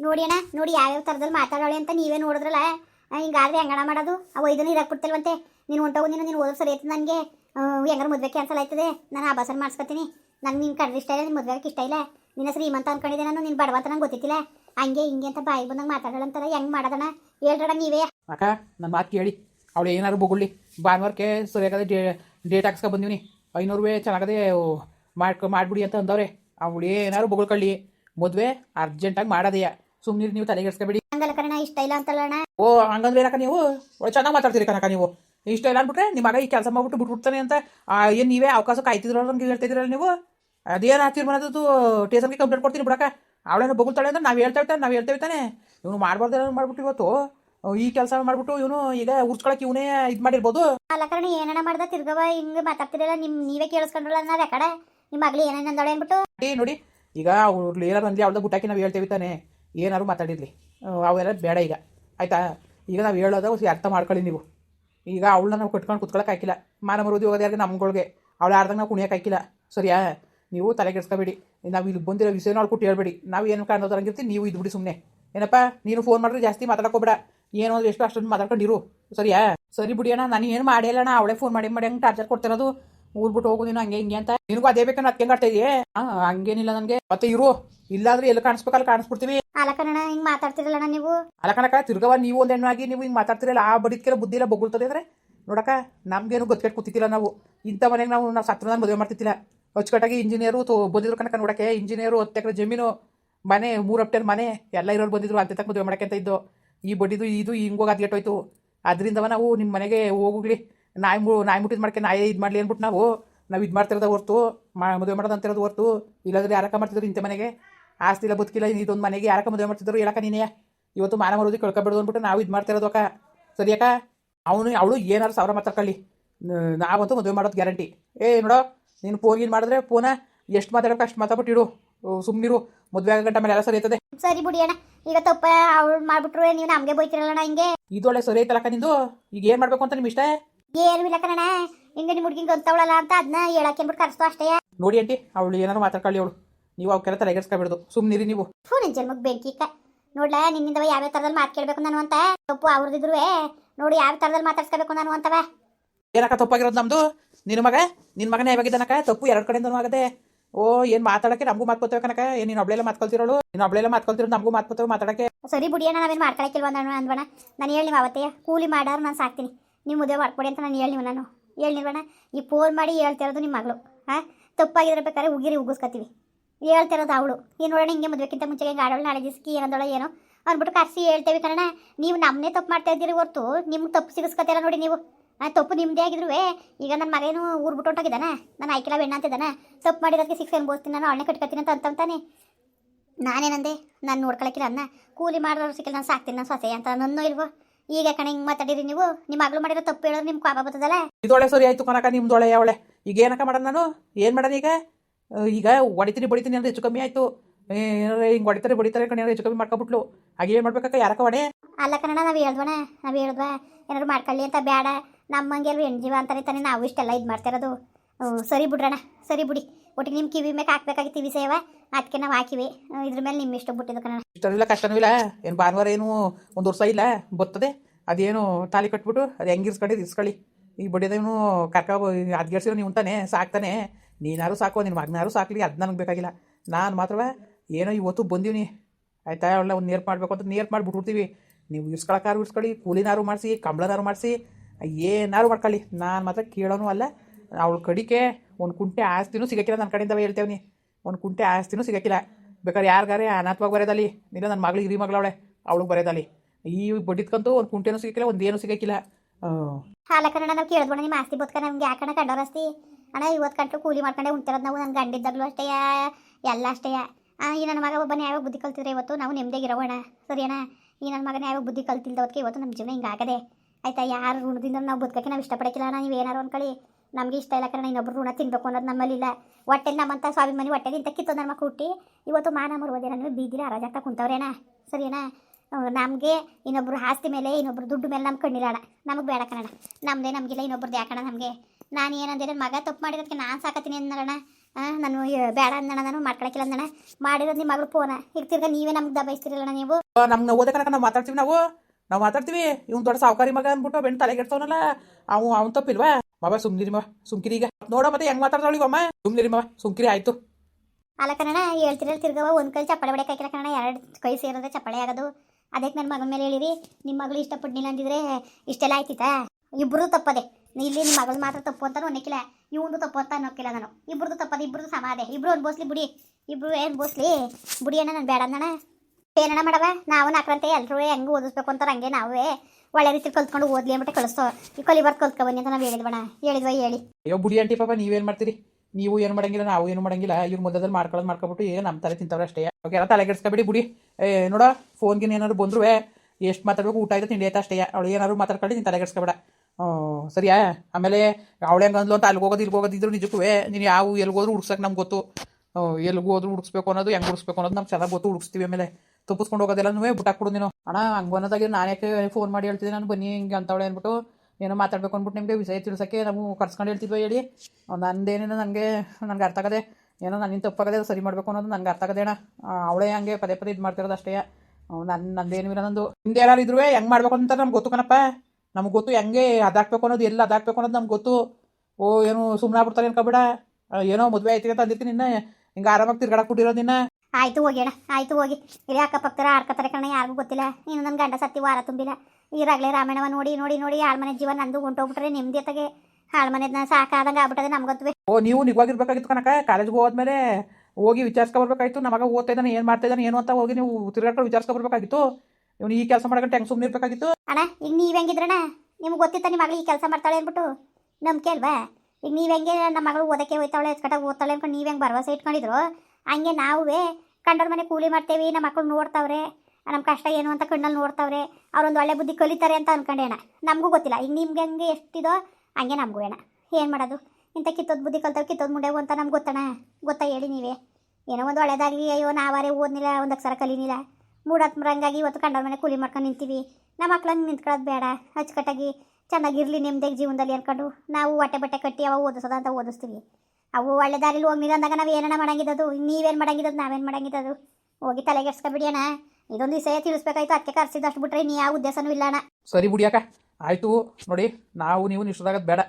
ನೋಡಿ ಅಣ್ಣ ನೋಡಿ ಯಾವ್ಯಾವ ಥರದಲ್ಲಿ ಮಾತಾಡೋಳೆ ಅಂತ ನೀವೇ ನೋಡಿದ್ರಲ್ಲ? ಆ, ಹಿಂಗಾದ್ರೆ ಹೆಂಗಣ ಮಾಡೋದು? ಅವು ಇದನ್ನ ಬಿಡ್ತಲ್ವಂತೆ. ನೀನು ಹೊಂಟೋಗು ನೀನು ನೀನು ಓದೋ ಸರಿ ಆಯ್ತು ನನಗೆ. ಹೆಂಗಾರ ಮದುವೆ ಕ್ಯಾನ್ಸಲ್ ಆಯ್ತದೆ? ನಾನು ಆ ಬಸನ್ ಮಾಡಿಸ್ಕೊತೀನಿ. ನಂಗೆ ನಿನ್ನ ಕಡ್ರೆ ಇಷ್ಟ ಇಲ್ಲ ನಿನ್ನ ಮದುವೆಗೆ ಇಷ್ಟ ಇಲ್ಲ. ನಿನ್ನ ಶ್ರೀಮಂತ ಅನ್ಕೊಂಡಿದ್ದೆ ನಾನು ನಿನ್ನ ಬಡವಂತ ನಂಗೆ ಗೊತ್ತಿತ್ತಿಲ್ಲ. ಹಂಗೆ ಹಿಂಗೆ ಅಂತ ಬಾಯಿ ಬಂದಂಗೆ ಮಾತಾಡೋಳಂತಾರ ಹೆಂಗೆ ಮಾಡೋದಣ್ಣ? ಹೇಳ್ರಣ ನೀವೇ. ಅಕ್ಕ ನನ್ನ ಮಾತು ಕೇಳಿ. ಅವಳು ಏನಾರು ಬೊಗುಳ್ಳಿ. ಭಾನುವಾರಕ್ಕೆ ಸರಿಯಾಗದೆ ಡೇ ಡೇಟ್ ಹಾಕ್ಸ್ಕೊ ಬಂದೀವಿ ಐನೂರು ರೂಪಾಯಿ ಚೆನ್ನಾಗದೆ ಮಾಡ್ಕೊ ಮಾಡಿಬಿಡಿ ಅಂತ ಅಂದವ್ರೆ. ಅವಳು ಏನಾರು ಬೊಗಳ್ಕೊಳ್ಳಿ. ಮದುವೆ ಅರ್ಜೆಂಟಾಗಿ ಮಾಡೋದೆಯ? ಸುಮ್ಮನೆ ನೀವು ತಲೆಗೆಡ್ಸ್ಕೊಬೇಡಿ. ಹಂಗಲ್ಲ ಕಣ ಇಷ್ಟ ಇಲ್ಲ ಅಂತಲ್ಲಣ್ಣ ಓ ಹಂಗಂದ್ರೆ ಏನಕ್ಕ ನೀವು? ಒಳ್ಳೆ ಚೆನ್ನಾಗಿ ಮಾತಾಡ್ತೀರಿ ಕನಕ ನೀವು. ಇಷ್ಟ ಇಲ್ಲ ಅಂದ್ಬಿಟ್ರೆ ನಿಮ್ಮ ಮಗ ಈ ಕೆಲಸ ಮಾಡ್ಬಿಟ್ಟು ಬಿಟ್ಬಿಡ್ತಾನೆ ಅಂತ ಏನು ನೀವೇ ಅವಕಾಶ ಕಾಯ್ತಿದ್ರು ನಮ್ಗೆ ಹೇಳ್ತಿದ್ರಲ್ಲ ನೀವು? ಅದೇನು ತೀರ್ಮಾನದ್ದು ಟೇಸನ್ಗೆ ಕಂಪ್ಲೇಂಟ್ ಕೊಡ್ತೀನಿ ಬಿಡಕ್ಕ. ಅವಳೇನು ಬಗುಳ್ತಾಳೆ ಅಂದ್ರೆ ನಾವು ಹೇಳ್ತಾ ಇರ್ತಾನೆ ನಾವು ಹೇಳ್ತೇವೆ ತಾನೆ ಇವನು ಮಾಡ್ಬಾರ್ದು ಮಾಡ್ಬಿಟ್ಟು ಇವತ್ತು. ಈ ಕೆಲಸ ಮಾಡ್ಬಿಟ್ಟು ಇವನು ಈಗ ಉರ್ಸ್ಕೊಳಕ್ ಇವನೇ ಇದು ಮಾಡಿರ್ಬೋದು. ಅಲ್ಲ ಕಣ ಏನಣ್ಣ ಮಾಡ್ದ? ತಿರ್ಗವ ಹಿಂಗೆ ಮಾತಾಡ್ತಿರಲ್ಲ ನಿಮ್ ನೀವೇ ಕೇಳಿಸ್ಕೊಂಡ್ರಲ್ಲ ನಾವು ಯಾಕಡೆ ನಿಮ್ಮ ಮಗಳು ಏನೇನು ಅಂದಾಳೆ ಅಂದ್ಬಿಟ್ಟು. ನೋಡಿ ನೋಡಿ. ಈಗ ಅವ್ರು ಏನಾರು ಅಂದ್ರೆ ಅವಳ್ದ ಗುಟ್ಟಾಕಿ ನಾವು ಹೇಳ್ತೇವೆ ತಾನೆ. ಏನಾರು ಮಾತಾಡಿರಲಿ. ಅವೆಲ್ಲ ಬೇಡ ಈಗ. ಆಯ್ತಾ? ಈಗ ನಾವು ಹೇಳೋದು ಅರ್ಥ ಮಾಡ್ಕೊಳ್ಳಿ ನೀವು. ಈಗ ಅವಳನ್ನ ನಾವು ಕಟ್ಕೊಂಡು ಕುತ್ಕೊಳಕ್ಕೆ ಹಾಕಿಲ್ಲ. ಮಾನ ಮರುದಿ ಹೋಗೋದ್ಯಾರಿಗೆ ನಮ್ಗಳಿಗೆ. ಅವಳು ಆಡ್ದಾಗ ನಾವು ಕುಣಿಯಕ್ಕೆ ಹಾಕಿಲ್ಲ. ಸರಿಯಾ? ನೀವು ತಲೆಗೆಡ್ಸ್ಕೋಬೇಡಿ ನಾವು ಇಲ್ಲಿ ಬಂದಿರೋ ವಿಷಯ ಅವ್ಳು ಕೊಟ್ಟು ಹೇಳ್ಬೇಡಿ. ನಾವು ಏನು ಕಾಣೋದ್ರಂಗಿರ್ತೀವಿ ನೀವು ಇದ್ಬಿಡಿ ಸುಮ್ಮನೆ ಏನಪ್ಪ? ನೀನು ಫೋನ್ ಮಾಡಿದ್ರೆ ಜಾಸ್ತಿ ಮಾತಾಡಕೋಬೇಡ ಏನು ಅಂದ್ರೆ ಎಷ್ಟು ಅಷ್ಟೊಂದು ಮಾತಾಡ್ಕೊಂಡಿರು. ಸರಿಯಾ? ಸರಿ ಬಿಡಿ ಅಣ್ಣ, ನಾನು ಏನು ಮಾಡಿಲ್ಲ ಅಣ್ಣ. ಅವಳೇ ಫೋನ್ ಮಾಡಿ ಮಾಡಿ ಹಂಗೆ ಟಾರ್ಚರ್ ಕೊಡ್ತಿರೋದು. ಊರ್ಬಿಟ್ಟು ಹೋಗು ನೀನು ಹಂಗೆ ಹಿಂಗೆ ಅಂತ. ನಿನಗೂ ಅದೇ ಬೇಕನ್ನ ಅದಕ್ಕೆ ಆಡ್ತಾ ಇದೆಯೇ? ಹಂಗೇನಿಲ್ಲ ನನಗೆ. ಮತ್ತೆ ಇರು. ಇಲ್ಲಾಂದ್ರೆ ಎಲ್ಲಿ ಕಾಣಿಸ್ಬೇಕಲ್ಲ ಕಾಣಿಸ್ಬಿಡ್ತೀವಿ. ಅಲ್ಲ ಕಣಣ್ಣ ಹಿಂಗೆ ಮಾತಾಡ್ತಿರಲ್ಲಣ್ಣ ನೀವು? ಅಲ್ಲ ಕಣಕ ತಿರ್ಗವ ನೀವು ಒಂದ್ ಹೆಣ್ಣು ಆಗಿ ನೀವು ಹಿಂಗ್ ಮಾತಾಡ್ತಿರಲ್ಲ ಆ ಬಡಿದ್ಕೆಲ್ಲ ಬುದ್ಧಿ ಎಲ್ಲ ಬೊಗುಳ್ತದೆ ಅಂದ್ರೆ? ನೋಡಕ ನಮ್ಗೇನು ಗೊತ್ತಿಟ್ಟು ಕೂತಿದ್ದಿಲ್ಲ ನಾವು. ಇಂಥ ಮನೆಗೆ ನಾವು ನಾವು ಸತ್ರ ಮದುವೆ ಮಾಡ್ತಿದ್ದಿಲ್ಲ ಅಚ್ಚುಕಟ್ಟಾಗಿ ಇಂಜಿನಿಯರು ತೋ ಬಂದಿದ್ರು ಕನಕ ನೋಡಕ್ಕೆ. ಇಂಜಿನಿಯರು ಹತ್ತು ಎಕರೆ ಜಮೀನು ಮನೆ ಮೂರು ಅಪ್ಟೇರ್ ಮನೆ ಎಲ್ಲ ಇರೋರು ಬಂದಿದ್ರು ಅಂತ ತಕ್ಕ ಮದುವೆ ಮಾಡಕ್ಕೆ ಅಂತ ಇದ್ದು. ಈ ಬಡ್ಡಿದು ಇದು ಹಿಂಗೋಗಿ ಅದ್ಗೆಟ್ಟೋಯ್ತು ಅದರಿಂದವ ನಾವು ನಿಮ್ಮ ಮನೆಗೆ ಹೋಗ್ಲಿ ನಾಯಿ ಮು ನಾಯಿ ಮುಟ್ಟಿದ್ ಮಾಡ್ಕೆ ನಾಯಿ ಇದು ಮಾಡಲಿ ಅಂದ್ಬಿಟ್ಟು ನಾವು. ನಾವು ಇದು ಮಾಡ್ತಿರೋದ ಹೊರ್ತು ಮಾ ಮದುವೆ ಮಾಡೋದು ಅಂತಿರೋದು ಹೊರ್ತು. ಇಲ್ಲಾಂದ್ರೆ ಯಾರಕ್ಕ ಮಾಡ್ತಿದ್ರು ಇಂಥ ಮನೆಗೆ? ಆಸ್ತಿ ಇಲ್ಲ ಬದುಕಿಲ್ಲ ಇದೊಂದು ಮನೆಗೆ ಯಾರಕ್ಕ ಮದುವೆ ಮಾಡ್ತಿದ್ರು? ಹೇಳಕ್ಕ ನೀನೇ. ಇವತ್ತು ಮಾನ ಮರೋದಿ ಕಳ್ಕೊಬಿಡ್ದು ಅಂದ್ಬಿಟ್ಟು ನಾವು ಇದು ಮಾಡ್ತಿರೋದು ಅಕ್ಕ. ಸರಿಯಕ್ಕ ಅವನು ಅವಳು ಏನಾದ್ರು ಸಾವಿರ ಮಾತಾಡ್ಕೊಳ್ಳಿ ನಾವಂತೂ ಮದುವೆ ಮಾಡೋದು ಗ್ಯಾರಂಟಿ. ಏ ನೋಡೋ ನೀನು ಫೋನ್ ಏನು ಮಾಡಿದ್ರೆ ಫೋನ ಎಷ್ಟು ಮಾತಾಡೋಕೆ ಅಷ್ಟು ಇಡು. ಸುಮ್ಮನಿರು ಮದುವೆ ಆಗ ಗಂಟ ಮೇಲೆ ಎಲ್ಲ ಸರಿ ಇರ್ತದೆ ಸರಿ ಬಿಡಿ ಅಣ್ಣ. ಈಗ ತಪ್ಪ ಅವ್ಳು ಮಾಡ್ಬಿಟ್ರು ನೀವು ನಮಗೆ ಬೈತಿರಲ್ಲಣ್ಣ ಹಿಂಗೆ? ಇದೊಳ್ಳೆ ಸರಿ ಐತಲಕ್ಕ ನಿಂದು? ಈಗ ಏನು ಮಾಡಬೇಕು ಅಂತ ನಿಮ್ಮ ಇಷ್ಟ? ಏನು ಇಲ್ಲ ಕಣ ಹಿಂಗೆ ನಿಮ್ಮ ಹುಡುಗಿಂಗ್ ಗೊತ್ತವಳಲ್ಲ ಅಂತ ಅದನ್ನ ಹೇಳಕ್ಕೆ ಅಂದ್ಬಿಟ್ಟು ಕರೆಸ್ತು ಅಷ್ಟೇ. ನೋಡಿ ಆಂಟಿ ಅವಳು ಏನಾರು ಮಾತಾಡ್ಕೊಳ್ಳಿ ಅವಳು. ನೀವು ಅವಕ್ಕೆಲ್ಲ ತಲೆಗೆಡ್ಸ್ಕೊಬಿಡ್ದು ಸುಮ್ಮನಿರಿ ನೀವು. ಹ್ಞೂ ನಿನ್ ಜನ್ಮಕ್ಕೆ ಬೆಂಕಿ ಕ ನೋಡ್ಲ ನಿನ್ನಿಂದ ಯಾವ ಥರದಲ್ಲಿ ಮಾತು ಕೇಳಬೇಕು ನಾನು ಅಂತ. ತಪ್ಪು ಅವ್ರದಿದ್ರುವೆ. ನೋಡಿ ಯಾವ ಥರದಲ್ಲಿ ಮಾತಾಡ್ಸ್ಕೋಬೇಕು ನಾನು ಅಂತವ. ಏನಕ್ಕ ತಪ್ಪಾಗಿರೋದು ನಮ್ದು? ನಿನ್ನ ಮಗ? ನಿನ್ನ ಮಗನೇ ಯಾವಾಗಿದ್ದಾನಕ್ಕ ತಪ್ಪು ಎರಡು ಕಡೆಯಿಂದನೂ ಆಗದೆ. ಓ ಏನು ಮಾತಾಡಕ್ಕೆ ನಮಗೂ ಮಾತ್ಕೋತೇವೆ ಕನಕ ಏನು ನೀನು ಒಬ್ಳೆಲ್ಲ ಮಾತ್ಕೊಳ್ತಿರೋಳು ನೀನು ಒಬ್ಳೆಲ್ಲ ಮಾತ್ಕೊಳ್ತಿರೋ ನಮಗೂ ಮಾತ್ಕೋತೇವೆ ಮಾತಾಡಕ್ಕೆ. ಸರಿ ಬಿಡಿ ಅಣ್ಣ ನಾವೇನು ಮಾಡ್ಕೊಳಕ್ಕಿಲ್ವ ನಾನು ಅಂದ್ವಣ ನಾನು ಹೇಳಿ ನೀವು ಅವತ್ತೇ. ಕೂಲಿ ಮಾಡಾರು ನಾನು ಸಾಕ್ತೀನಿ. ನೀವು ಮದುವೆ ಮಾಡ್ಕೊಡಿ ಅಂತ ನಾನು ಹೇಳಿ ನೀವು ನಾನು. ಹೇಳಿ ನಿರ್ವಣ ಈ ಫೋನ್ ಮಾಡಿ ಹೇಳ್ತಿರೋದು ನಿಮ್ಮ ಮಗಳು. ಹಾಂ ತಪ್ಪಾಗಿರ್ಬೇಕಾದ್ರೆ ಉಗಿರಿ ಉಗಿಸ್ಕೊತೀವಿ. ಹೇಳ್ತಿರೋದು ಅವಳು. ಏನು ನೋಡೋಣ ಹಿಂಗೆ ಮದುವೆಕ್ಕಿಂತ ಮುಂಚೆಗೆ ಆಡೋಳು, ನಾಳೆ ದಿಸ್ಕಿ ಏನಂದೋಳ ಏನೋ ಅಂದ್ಬಿಟ್ಟು ಕರ್ಸಿ ಹೇಳ್ತೇವೆ ಕಣ ನೀವು ನಮ್ಮನ್ನೇ ತಪ್ಪು ಮಾಡ್ತಾ ಇದ್ದೀರಿ ಹೊರ್ತು. ನಿಮ್ಗೆ ತಪ್ಪು ಸಿಗಿಸ್ಕೊತೀರ ನೋಡಿ ನೀವು. ಆ, ತಪ್ಪು ನಿಮ್ಮದೇ ಆಗಿದ್ರು ಈಗ ನನ್ನ ಮಗೇನು ಊರು ಬಿಟ್ಟು ಹೊಂಟೋಗಿದ್ದಾನೆ. ನಾನು ಆಯ್ಕೆಲ್ಲ ಬೆಣ್ಣ ಅಂತಿದ್ದಾನೆ. ತಪ್ಪು ಮಾಡಿರೋದಕ್ಕೆ ಸಿಕ್ಸ್ ಅನ್ಬೋಸ್ತೀನಿ ನಾನು, ಅವಳನ್ನೇ ಕಟ್ಕೊತೀನಿ ಅಂತ ಅಂತಂತಾನೆ ನಾನೇನಂದೆ? ನಾನು ನೋಡ್ಕೊಳಕ್ಕಿಲ್ಲ ಅನ್ನ. ಕೂಲಿ ಮಾಡಿರೋರು ಸಿಕ್ಕಿಲ್ಲ, ನಾನು ಸಾಕ್ತೀನಿ, ನಾನು ಸೊಸೆ ಅಂತ ನನ್ನೂ ಇಲ್ವೋ? ಈಗ ಕಣ ಹಿಂಗೆ ಮಾತಾಡಿರಿ ನೀವು. ನಿಮ್ಮ ಮಗಳು ಮಾಡಿರೋ ತಪ್ಪು ಹೇಳೋದು ನಿಮ್ಗೆ ಕೋಪ ಬರ್ತದಲ್ಲ? ಇದೊಳೆ ಸರಿ ಆಯ್ತು ಕನಕ ನಿಮ್ದೊಳೆ ಅವಳೆ. ಈಗ ಏನಕ್ಕ ಮಾಡೋಣ ನಾನು? ಏನು ಮಾಡೋಣ ಈಗ? ಈಗ ಹೊಡಿತೀನಿ ಬಡಿತೀನಿ ಅಂದ್ರೆ ಹೆಚ್ಚು ಕಮ್ಮಿ ಆಯಿತು. ಏನಾರ ಹಿಂಗೆ ಹೊಡಿತಾರೆ ಬಡಿತಾರೆ ಕಣ ಹೆಚ್ಚು ಕಮ್ಮಿ ಮಾಡ್ಕೊಬಿಟ್ಲು ಹಾಗೆ ಏನು ಮಾಡ್ಬೇಕಕ್ಕ ಯಾರಕ್ಕ ಹೊಡೆ ಅಲ್ಲ ಕಣ ನಾವು ಹೇಳ್ದೋಣ ನಾವು ಹೇಳ್ದ್ವಾ ಏನಾದ್ರು ಮಾಡ್ಕೊಳ್ಳಿ ಅಂತ ಬೇಡ ನಮ್ಮಂಗೆ ಹೆಣ್ಣು ಹೆಣ್ಜೀವ ಅಂತಾನೆ ತಾನೇ ನಾವು ಇಷ್ಟೆಲ್ಲ ಇದು ಮಾಡ್ತಿರೋದು. ಸರಿ ಬಿಡ್ರಣ ಸರಿ ಬಿಡಿ. ಒಟ್ಟಿಗೆ ನಿಮ್ಮ ಕಿವಿ ಮೇಲೆ ಹಾಕ್ಬೇಕಾಗಿತ್ತು ಸೇವ ಅದಕ್ಕೆ ನಾವು ಹಾಕಿವಿ. ಇದ್ರ ಮೇಲೆ ನಿಮ್ಮ ಇಷ್ಟ ಬಿಟ್ಟಿದ್ದು ಕಣ ಇಷ್ಟನೂ ಇಲ್ಲ ಕಷ್ಟನೂ ಇಲ್ಲ. ಏನು ಭಾನುವಾರ ಏನು ಒಂದು ವರ್ಷ ಇಲ್ಲ ಬರ್ತದೆ ಅದೇನು ತಾಲಿ ಕಟ್ಬಿಟ್ಟು ಅದು ಹೆಂಗೆ ಇರ್ಸ್ಕೊಂಡು ಇರ್ಸ್ಕೊಳ್ಳಿ. ಈ ಬಡಿದೇನು ಕರ್ಕ ಅದ್ಗೆಡ್ಸಿರೋ ನೀವು ಅಂತಾನೆ ಸಾಕ್ತಾನೆ. ನೀನಾರು ಸಾಕೋ ನಿನ್ನ ಮಗನಾರು ಸಾಕ್ಲಿ ಅದು ನನಗೆ ಬೇಕಾಗಿಲ್ಲ. ನಾನು ಮಾತ್ರವೇ ಏನೋ ಇವತ್ತು ಬಂದೀವಿ ಆಯ್ತಾ ಒಳ್ಳೆ ಒಂದು ನೇರ್ಪ್ ಮಾಡಬೇಕು ಅಂತ ನೇರ್ಪ್ ಮಾಡಿಬಿಟ್ಬಿಡ್ತೀವಿ ನೀವು ಇರ್ಸ್ಕೊಳಕ್ಕಾರು ಇರ್ಸ್ಕೊಳ್ಳಿ ಕೂಲಿನಾರು ಮಾಡಿಸಿ ಕಂಬಳನಾರು ಮಾಡಿಸಿ ಏನಾರು ಮಾಡ್ಕೊಳ್ಳಿ. ನಾನು ಮಾತ್ರ ಕೇಳೋನು ಅಲ್ಲ. ಅವಳ ಕಡಿಕೆ ಒಂದು ಕುಂಟೆ ಆಸ್ತಿನೂ ಸಿಗಕ್ಕಿಲ್ಲ ನನ್ನ ಕಡೆಯಿಂದ ಹೇಳ್ತೇವೆ ಒಂದು ಕುಂಟೆ ಆಸ್ತಿನೂ ಸಿಗಕ್ಕಿಲ್ಲ ಬೇಕಾದ್ರೆ ಯಾರಿಗಾರೆ ಅನಾಥವಾಗಿ ಬರೋದಲ್ಲಿ ಇಲ್ಲ ನನ್ನ ಮಗಳಿಗೆ ಹಿರಿ ಮಗಳವಳೆ ಅವಳಿಗೆ ಬರೋದಲ್ಲಿ ಈ ಬಡ್ಡಿದ್ಕಂತೂ ಒಂದು ಕುಂಟೆನೂ ಸಿಗಕ್ಕಿಲ್ಲ ಒಂದೇನು ಸಿಗಕ್ಕಿಲ್ಲ ಆ, ಹಾಲ ಕಣ ನಾವು ಕೇಳಿದ್ಬೋಣ ನಿಮ್ಮ ಆಸ್ತಿ ಬದುಕ ನಮ್ಗೆ ಯಾಕಣ ಕಂಡೋರಸ್ತಿ ಅಣ್ಣ, ಇವತ್ತು ಕಂಟ್ರು ಕೂಲಿ ಮಾಡ್ಕೊಂಡೆ ಉಂಟಿರೋದು ನಾವು ನನ್ನ ಗಂಡಿದ್ದಾಗಲೂ ಅಷ್ಟೇ ಎಲ್ಲ ಅಷ್ಟೇ ಈ ನನ್ನ ಮಗ ಒಬ್ಬನೇ ಯಾವಾಗ ಬುದ್ಧಿ ಕಲ್ತಿದ್ರೆ ಇವತ್ತು? ನಾವು ನೆಮ್ಮದಿಗಿರೋಣ ಸರಿಯಣ್ಣ ಈ ನನ್ನ ಮಗನ ಯಾವಾಗ ಬುದ್ಧಿ ಕಲ್ತಿಲ್ದವತ್ತಿಗೆ ಇವತ್ತು ನಮ್ಮ ಜೀವನ ಹಿಂಗಾಗದೆ ಆಯ್ತಾ, ಯಾರು ಋಣದಿಂದ ನಾವು ಬದುಕಕ್ಕೆ ನಾವು ಇಷ್ಟಪಡಕ್ಕಿಲ್ಲ ಅಣ್ಣ, ನೀವು ಏನಾರು ಅಂದ್ಕೊಳ್ಳಿ ನಮಗೆ ಇಷ್ಟ ಇಲ್ಲ ಕಾರಣ ಇನ್ನೊಬ್ರು ಋಣ ತಿನ್ಬೇಕು ಅನ್ನೋದು ನಮ್ಮಲ್ಲಿಲ್ಲ ಹೊಟ್ಟೆಲಿ ನಮ್ಮಂಥ ಸ್ವಾಭಿಮಾನಿ ಹೊಟ್ಟೆಲಿ ಇಂಥ ಕಿತ್ತು ನನ್ನ ಮಕ್ಕಳು ಹುಟ್ಟಿ, ಇವತ್ತು ಮಾನ ಮರುವುದೇ ನನಗೆ ಬೀದಿಲಿ ಹರಾಜಾಗ್ತಾ ಕುಂತವ್ರೇನ ಸರಿಯಣ್ಣ ನಮಗೆ ಇನ್ನೊಬ್ರು ಆಸ್ತಿ ಮೇಲೆ, ಇನ್ನೊಬ್ರು ದುಡ್ಡು ಮೇಲೆ ನಮ್ಮ ಅಣ್ಣ. ನಮಗೆ ಬೇಡ ಕಣ ನಮ್ಮದೇ ನಮಗಿಲ್ಲ ಇನ್ನೊಬ್ರದ್ದು ಯಾಕಣ ನಮಗೆ? ನಾನು ಏನಂದಿರ ಮಗ ತಪ್ಪು ಮಾಡಿರೋದಕ್ಕೆ ನಾನು ಸಾಕತ್ತೀನಿ ಅಂದಣ್ಣ ನಾನು ಬೇಡ ಅಂದಣ ನಾನು ಮಾಡ್ಕೊಳಕಿಲ್ಲ ಅಂದಣ ಮಾಡಿರೋದು ನಿಮ್ಮ ಮಗಳು ಫೋನ. ಈಗ ತಿರ್ಗಾ ನೀವೇ ನಮ್ಗೆ ದಬಾಯಿಸ್ತಿರಲ್ಲ ನೀವು? ನಮ್ಗೆ ಓದೇ ಕನಕ ನಾವು ಮಾತಾಡ್ತೀವಿ ನಾವು. ನಾವು ಮಾತಾಡ್ತೀವಿ. ಇವ್ನು ದೊಡ್ಡ ಸಾವುಕಾರಿ ಮಗ ಅಂದ್ಬಿಟ್ಟು ಬೆಣ್ಣು ತಲೆಗೆಡ್ತವನಲ್ಲ ಅವ್ ಅವ್ನು ತಪ್ಪಿಲ್ವಾ? ಸುಮ್ನಿರಿ ಮವ. ಸುಮ್ಕಿರಿ ಈಗ. ನೋಡ ಮತ್ತೆ ಹೆಂಗ್ ಮಾತಾಡ್ತಾವಳಿ ಅಮ್ಮ? ಸುಮ್ನಿರಿ ಮವ. ಸುಮ್ಕಿರಿ ಆಯ್ತು. ಅಲ್ಲ ಕಣ್ಣ ಹೇಳ್ತಿರಲ್ಲ ತಿರ್ಗವ ಒಂದ್ ಕೈ ಚಪ್ಪಳೆ ಬಡಕ್ಕೆ ಹಾಕಿಲ್ಲ ಕಣ ಎರಡು ಕೈ ಸೇರಿದ್ರೆ ಚಪ್ಪಳೆ ಆಗೋದು. ಅದಕ್ಕೆ ನನ್ನ ಮಗನ ಮೇಲೆ ಹೇಳಿರಿ. ನಿಮ್ಮ ಮಗಳು ಇಷ್ಟಪಡ್ಲಿಲ್ಲ ಅಂದಿದ್ರೆ ಇಷ್ಟೆಲ್ಲ ಆಯ್ತಿತ್ತಾ? ಇಬ್ಬರು ತಪ್ಪದೆ. ಇಲ್ಲಿ ನಿಮ್ಮ ಮಗಳು ಮಾತ್ರ ತಪ್ಪು ಅಂತಾನು ಅನ್ನಕ್ಕಿಲ್ಲ ಇವನು ತಪ್ಪು ಅಂತ ಅನ್ನೋಕ್ಕಿಲ್ಲ ನಾನು. ಇಬ್ರದ್ದು ತಪ್ಪದು ಇಬ್ರದ್ದು ಸಮಾದೆ ಇಬ್ರು ಅನ್ಬೋಸ್ಲಿ ಬುಡಿ. ಇಬ್ರು ಏನು ಬೋಸ್ಲಿ? ಬುಡಿ ಅಣ್ಣ, ನಾನು ಬೇಡ ಅಂದಣ ಏನಣ್ಣ ಮಾಡವ? ನಾವು ನಾಲ್ಕರಂತೆ ಎಲ್ಲರೂ ಹೆಂಗೆ ಓದಿಸ್ಬೇಕು ಅಂತಾರೆ ಹಂಗೆ ನಾವೇ ಒಳ್ಳೆ ರೀತಿ ಕಲ್ತ್ಕೊಂಡು ಓದ್ಲಿ ಅಂದ್ಬಿಟ್ಟು ಕಳಿಸ್ತೋ. ಈ ಕಲ್ತ್ಕೊ ಬನ್ನಿ ಅಂತ ನಾವು ಹೇಳಿದ್ವಣ ಹೇಳಿದ್ವ, ಹೇಳಿ. ಅಯ್ಯೋ ಬುಡಿ ಆಂಟಿ ಪಾಪ, ನೀವೇನು ಮಾಡ್ತೀರಿ? ನೀವು ಏನು ಮಾಡಂಗಿಲ್ಲ, ನಾವು ಏನು ಮಾಡಂಗಿಲ್ಲ. ಇವ್ರ ಮುದ್ದದಲ್ಲಿ ಮಾಡ್ಕೊಳ್ಳೋದು ಮಾಡ್ಕೊಬಿಟ್ಟು ಈಗ ನಮ್ಮ ತಲೆ ತಿಂತವ್ರೆ ಅಷ್ಟೇ. ಓಕೆ ತಲೆ ಕೆಡ್ಸ್ಕೊಬಿಡಿ ಬುಡಿ. ಏ, ನೋಡ ಫೋನ್ಗೆ ಏನಾದ್ರು ಬಂದ್ರು ಎಷ್ಟು ಮಾತಾಡ್ಬೇಕು, ಊಟ ಆಯ್ತು, ತಿಂಡಿ ಆಯ್ತಾ ಅಷ್ಟೇ. ಅವಳು ಏನಾದ್ರು ಮಾತಾಡ್ಕೊಂಡು ನೀನು ತಲೆ ಕೆಡ್ಸ್ಕೊಬೇಡ. ಸರಿಯಾ? ಆಮೇಲೆ ಅವಳೆ ಹೆಂಗೆ ಅಂತ ಅಲ್ಲಿಗೆ ಹೋಗೋದು ಇಲ್ಲಿಗೆ ಹೋಗೋದು ಇದ್ರು ನಿಜಕ್ಕೂ ನೀನು ಯಾವ ಎಲ್ಗೋದ್ರು ಹುಡ್ಸಕ್ಕೆ ನಮ್ಗೆ ಗೊತ್ತು. ಎಲ್ಲಿಗೆ ಹೋದ್ರು ಹುಡ್ಸ್ಬೇಕು ಅನ್ನೋದು ಹೆಂಗೆ ಹುಡ್ಸ್ಬೇಕು ಅನ್ನೋದು ನಮ್ಗೆ ಚೆನ್ನಾಗಿ ಗೊತ್ತು ಹುಡ್ಸ್ತೀವಿ ಆಮೇಲೆ. ತಪ್ಪಿಸ್ಕೊಂಡು ನೀವೇ ಬಿಟ್ಟಾಕ್ಬಿಡು ನೀನು. ಅಣ್ಣ, ಹಂಗೆ ಅನ್ನೋದಾಗಿ ನಾನು ಯಾಕೆ ಫೋನ್ ಮಾಡಿ ಹೇಳ್ತಿದ್ದೆ? ನಾನು ಬನ್ನಿ ಹಿಂಗೆ ಅಂತವಳೆ ಅಂದ್ಬಿಟ್ಟು ಏನೋ ಮಾತಾಡ್ಬೇಕು ಅಂದ್ಬಿಟ್ಟು ನಿಮಗೆ ವಿಷಯ ತಿಳಿಸೋಕ್ಕೆ ನಾವು ಕರ್ಸ್ಕೊಂಡು ಹೇಳ್ತಿದ್ವಿ ಹೇಳಿ. ನಂದೇನೇನೋ ನನಗೆ ನನಗೆ ಅರ್ಥ ಆಗದೆ, ಏನೋ ನನ್ನಿಂದ ತಪ್ಪಾಗದೆ ಸರಿ ಮಾಡಬೇಕು ಅನ್ನೋದು ನನಗೆ ಅರ್ಥ ಆಗದೆ ಅಣ್ಣ. ಅವಳೇ ಹಂಗೆ ಪದೇ ಪದೇ ಇದು ಮಾಡ್ತಿರೋದು ಅಷ್ಟೇ. ನನ್ನ ನಂದೇನು ಇಲ್ಲ ನಂದು ಹಿಂದೆ ಯಾರು ಇದ್ರು ಹೆಂಗೆ ಮಾಡ್ಬೇಕು ಅಂತ ನಮ್ಗೆ ಗೊತ್ತು ಕಣಪ್ಪ. ನಮ್ಗೆ ಗೊತ್ತು ಹೆಂಗೆ ಅದಾಕ್ಬೇಕು ಅನ್ನೋದು ಎಲ್ಲ ಅದಾಕ್ಬೇಕು ಅನ್ನೋದು ನಮ್ಗೆ ಗೊತ್ತು. ಓ ಏನು ಸುಮ್ಮನೆ ಬಿಡ್ತಾರೆ ಅನ್ಕೊಬೇಡ ಏನೋ ಮದುವೆ ಆಯ್ತು ಅಂತ ಅಂದಿರ್ತೀನಿ ನಿನ್ನ ಹಿಂಗೆ ಆರಾಮಾಗಿ ತಿರ್ಗಾಡಕ್ಕೆ ಕೊಟ್ಟಿರೋದು ನಿನ್ನ ಆಯ್ತು ಹೋಗಿ ಅಣ್ಣ ಆಯ್ತು ಹೋಗಿ. ಇಲ್ಲಿ ಅಕ್ಕಪಕ್ಕದ ಆಡ್ಕತ್ತಾರೆ ಕಣ ಯಾರಿಗೂ ಗೊತ್ತಿಲ್ಲ. ನೀನು ನನ್ನ ಗಂಡ ಸತ್ತಿ ವಾರ ತುಂಬಿಲ್ಲ. ಈರಾಗ್ಲೇ ರಾಮಾಯಣವ ನೋಡಿ ನೋಡಿ ನೋಡಿ ಆಳ್ಮನೆ ಜೀವನ ನಂದು ಹೊಂಟೋಗ್ಬಿಟ್ರೆ ನೆಮ್ಮದಿ ಅತ್ತಗೆ. ಸಾಕ ಸಾಕಾದಂಗೆ ಆಗ್ಬಿಟ್ಟದೆ ನಮ್ಗೊತ್ತವೆ ಓ ನೀವು ನಿಗವಾಗಿರ್ಬೇಕಾಗಿತ್ತು ಕನಕ ಕಾಲೇಜ್ಗೆ ಹೋದ್ಮೇಲೆ ಹೋಗಿ ವಿಚಾರಿಸ್ಕೊಬರ್ಬೇಕಾಯ್ತು ನಮಗ ಓದ್ತಾ ಇದ್ದಾನೆ ಏನು ಮಾಡ್ತಾ ಇದ್ದಾನೆ ಏನು ಅಂತ ಹೋಗಿ ನೀವು ತಿರ್ಗಾಡ್ಕೊಂಡು ವಿಚಾರಿಸ್ಕೊ ಬರ್ಬೇಕಾಗಿತ್ತು. ಇವ್ನು ಈ ಕೆಲಸ ಮಾಡಕಂತ ಹೆಂಗೆ ಸುಮ್ಮನೆ ಇರ್ಬೇಕಾಗಿತ್ತು? ಅಣ್ಣ, ಈಗ ನೀವು ಹೆಂಗಿದ್ರಣ್ಣ? ನಿಮ್ಗೆ ಗೊತ್ತಿತ್ತ ನಿಮ್ಮ ಮಗಳು ಈ ಕೆಲಸ ಮಾಡ್ತಾಳೆ ಅಂದ್ಬಿಟ್ಟು? ನಂಬಿಕೆ ಅಲ್ವಾ ಈಗ ನೀವ್ ಹೆಂಗೆ ನಮ್ಮ ಮಗಳು ಓದಕ್ಕೆ ಹೋಯ್ತಾಳೆ ಕಟ್ಟಾಗ ಓದ್ತಾಳೆ ಅನ್ಕೊಂಡು ನೀವು ಹೆಂಗ್ ಭರವಸೆ ಇಟ್ಕೊಂಡಿದ್ರು? ಹಂಗೆ ನಾವೇ ಕಂಡವ್ರ ಮನೆ ಕೂಲಿ ಮಾಡ್ತೇವೆ ನಮ್ಮ ಮಕ್ಕಳು ನೋಡ್ತಾವ್ರೆ ನಮ್ಮ ಕಷ್ಟ ಏನು ಅಂತ ಕಣ್ಣಲ್ಲಿ ನೋಡ್ತಾವ್ರೆ, ಅವ್ರೊಂದು ಒಳ್ಳೆ ಬುದ್ಧಿ ಕಲಿತಾರೆ ಅಂತ ಅಣ್ಣ ನಮಗೂ ಗೊತ್ತಿಲ್ಲ, ಈಗ ನಿಮ್ಗೆ ಹೆಂಗೆ ಎಷ್ಟಿದೋ ಹಂಗೆ ನಮಗೂ ಅಣ್ಣ. ಏನು ಮಾಡೋದು? ಇಂಥ ಕಿತ್ತೋದು ಬುದ್ಧಿ ಕಲ್ತಾವ್, ಕಿತ್ತೋದು ಮುಂಡೆವು ಅಂತ ನಮ್ಗೆ ಗೊತ್ತಣ್ಣ. ಗೊತ್ತಾ ಹೇಳಿ ನೀವೇ? ಏನೋ ಒಂದು ಒಳ್ಳೇದಾಗಲಿ, ಅಯ್ಯೋ ನಾವಾರೇ ಓದ್ನಿಲ್ಲ, ಒಂದು ಅಕ್ಷರ ಕಲೀನಿಲ್ಲ. ಮೂಡಾತ್ಮರಂಗಾಗಿ ಇವತ್ತು ಕಂಡವ್ರ ಮನೆ ಕೂಲಿ ಮಾಡ್ಕೊಂಡು ನಿಂತೀವಿ. ನಮ್ಮ ಮಕ್ಳನ್ನ ನಿಂತ್ಕೊಳ್ಳೋದು ಬೇಡ. ಅಚ್ಚುಕಟ್ಟಾಗಿ ಚೆನ್ನಾಗಿರ್ಲಿ ನಿಮ್ಮದೇ ಜೀವನದಲ್ಲಿ ಅನ್ಕೊಂಡು ನಾವು ಹೊಟ್ಟೆ ಬಟ್ಟೆ ಕಟ್ಟಿ ಅವ ಓದಿಸೋದ ಅಂತ ಓದಿಸ್ತೀವಿ. ಅವು ಒಳ್ಳೆ ದಾರಿಲಿ ಹೋಗ್ನಿಲ್ಲ ಅಂದಾಗ ನಾವು ಏನೇನ ಮಾಡಂಗಿದ್ದದು? ನೀವೇನು ಮಾಡಂಗಿದ್ದದು? ನಾವೇನು ಮಾಡಂಗಿದ್ದದು? ಹೋಗಿ ತಲೆಗೆಡ್ಸ್ಕೊಬಿಡಿ ಅಣ್ಣ ಇದೊಂದು ವಿಷಯ ತಿಳಿಸ್ಬೇಕಾಯ್ತು. ಅದಕ್ಕೆ ಕರ್ಸಿದಷ್ಟು ಬಿಟ್ರೆ ನೀ ಯಾವ ಉದ್ದೇಶನೂ ಇಲ್ಲ ಸರಿ ಬಿಡಿಯಾಕ ಆಯಿತು ನೋಡಿ, ನಾವು ನೀವು ನಿಷ್ಠದಾಗದು ಬೇಡ.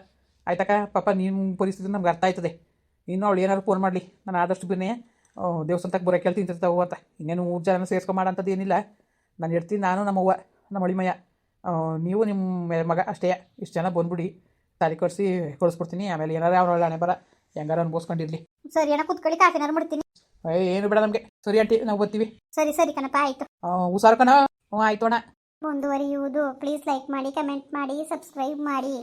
ಆಯ್ತಕ್ಕ, ಪಾಪ ನಿಮ್ಮ ಪರಿಸ್ಥಿತಿ ನಮ್ಗೆ ಅರ್ಥ ಆಯ್ತದೆ. ಇನ್ನು ಅವಳು ಏನಾದ್ರು ಫೋನ್ ಮಾಡಲಿ. ನಾನು ಆದಷ್ಟು ಬಿನ್ನೆ ದೇವಸ್ಥಾನಕ್ಕೆ ಬರೋ ಕೇಳ್ತೀನಿ ತಿಂತಿರ್ತಾವು ಅಂತ. ಇನ್ನೇನು ಮೂರು ಜನ ಸೇರಿಸ್ಕೊಂಬಾಡಂಥದ್ದು ಏನಿಲ್ಲ. ನಾನು ಇರ್ತೀನಿ ನಾನು ನಮ್ಮವ್ವ ನಮ್ಮ ಅಳಿಮಯ್ಯ. ನೀವು ನಿಮ್ಮ ಮಗ ಅಷ್ಟೇ. ಇಷ್ಟು ಜನ ಬಂದ್ಬಿಡಿ. ತಾಲಿ ಕೊಡಿಸಿ ಕಳಿಸ್ಬಿಡ್ತೀನಿ ಆಮೇಲೆ ಏನಾರು ಅವ್ರ ಹಣೆ ಬರ. ಹೆಂಗಾರ ಅನ್ಬೋಸ್ಕೊಂಡಿರ್ಲಿ ಸರಿ ಅಣ್ಣ ಕುತ್ಕೊಳ್ಳಿ. ಕಾಫಿನಾರು ಮಾಡ್ತೀನಿ. ಏ, ಏನು ಬೇಡ ನಮಗೆ. ಸರಿ ಆಂಟಿ ನಾವು ಬರ್ತೀವಿ. ಸರಿ ಸರಿ ಕಣಪ್ಪ ಆಯಿತು. ಹುಷಾರು ಕಣ. ಹ್ಞೂ ಆಯ್ತು ಅಣ್ಣ. ಮುಂದುವರಿಯುವುದು. ಪ್ಲೀಸ್ ಲೈಕ್ ಮಾಡಿ ಕಮೆಂಟ್ ಮಾಡಿ ಸಬ್ಸ್ಕ್ರೈಬ್ ಮಾಡಿ.